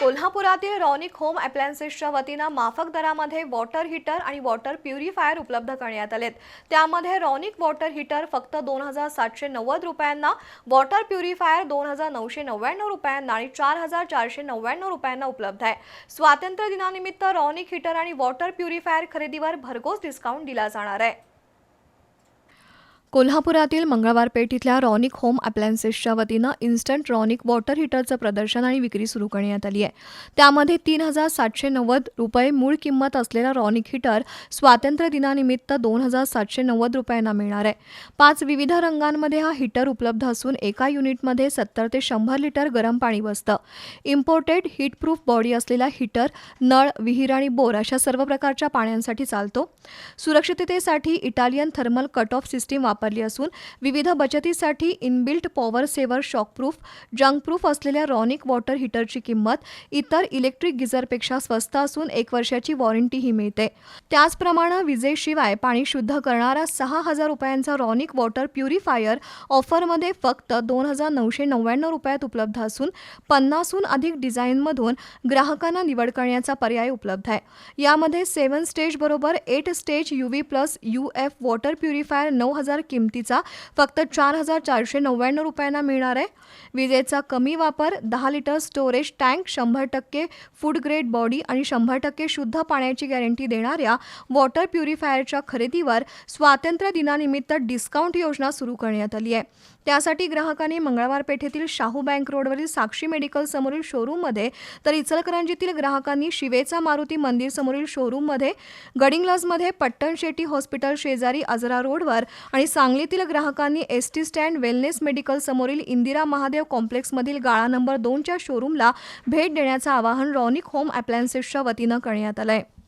कोल्हापुरातील रॉनिक होम अप्लायन्सेसच्या वतीनं माफक दरामध्ये वॉटर हीटर आणि वॉटर प्युरिफायर उपलब्ध करण्यात आलेत. त्यामध्ये रॉनिक वॉटर हीटर फक्त दोन हजार सातशे नव्वद रुपयांना वॉटर प्युरिफायर दोन हजार नऊशे नव्याण्णव रुपयांना आणि चार हजार चारशे नव्याण्णव रुपयांना उपलब्ध आहे. स्वातंत्र्य दिनानिमित्त रॉनिक हीटर आणि वॉटर प्युरिफायर खरेदीवर भरघोस डिस्काउंट दिला जाणार आहे. कोल्हापुरातील मंगळवारपेठ इथल्या रॉनिक होम अप्लायन्सेसच्या वतीनं इन्स्टंट रॉनिक वॉटर हीटरचं प्रदर्शन आणि विक्री सुरू करण्यात आली आहे. त्यामध्ये तीन हजार सातशे नव्वद रुपये मूळ किंमत असलेला रॉनिक हीटर स्वातंत्र्य दिनानिमित्त दोन हजार सातशे नव्वद रुपयांना मिळणार आहे. पाच विविध रंगांमध्ये हा हीटर उपलब्ध असून एका युनिटमध्ये सत्तर ते शंभर लिटर गरम पाणी बसतं. इम्पोर्टेड हीटप्रूफ बॉडी असलेला हीटर नळ विहीर आणि बोर अशा सर्व प्रकारच्या पाण्यांसाठी चालतो. सुरक्षिततेसाठी Italian thermal cut off system वापरली असून विविध बचतीसाठी inbuilt power saver shockproof junkproof असलेल्या रॉनिक वॉटर हीटरची किंमत इतर इलेक्ट्रिक गिझरपेक्षा स्वस्त असून एक वर्षाची वॉरंटीही मिळते. त्याचप्रमाणे विजेशिवाय पाणी शुद्ध करणारा सहा हजार रुपयांचा रॉनिक वॉटर प्युरिफायर ऑफरमध्ये फक्त दोन हजार नऊशे नव्याण्णव रुपयात उपलब्ध असून पन्नासहून अधिक डिझाईनमधून ग्राहकांना निवड करण्याचा पर्याय उपलब्ध आहे. यामध्ये सेवन स्टेज बरोबर eight stage U V plus U F water purifier नऊ हजार किमतीचा फक्त चार हजार चारशे नव्याण्णव रुपयांना मिळणार आहे. विजेचा कमी वापर दहा लिटर स्टोरेज टँक शंभर टक्के फूड ग्रेड बॉडी आणि शंभर टक्के शुद्ध पाण्याची गॅरंटी देणाऱ्या वॉटर प्युरिफायरच्या खरेदीवर स्वातंत्र्य दिनानिमित्त डिस्काउंट योजना सुरू करण्यात आली आहे. त्यासाठी ग्राहकांनी मंगळवार पेठेतील शाहू बँक रोडवरील साक्षी मेडिकल समोरील शोरूममध्ये तर इचलकरंजीतील ग्राहकांनी शिवेचा मारुती मंदिर समोरील शोरूममध्ये गडिंग्लजमध्ये पट्टण शेट्टी हॉस्पिटल शेजारी आजरा रोडवर आणि सांगलीतील ग्राहकांनी S T stand wellness medical समोरील इंदिरा महादेव कॉम्प्लेक्समधील गाळा नंबर दोनच्या शोरूमला भेट देण्याचं आवाहन रॉनिक होम अप्लायन्सेसच्या वतीनं करण्यात आलं आहे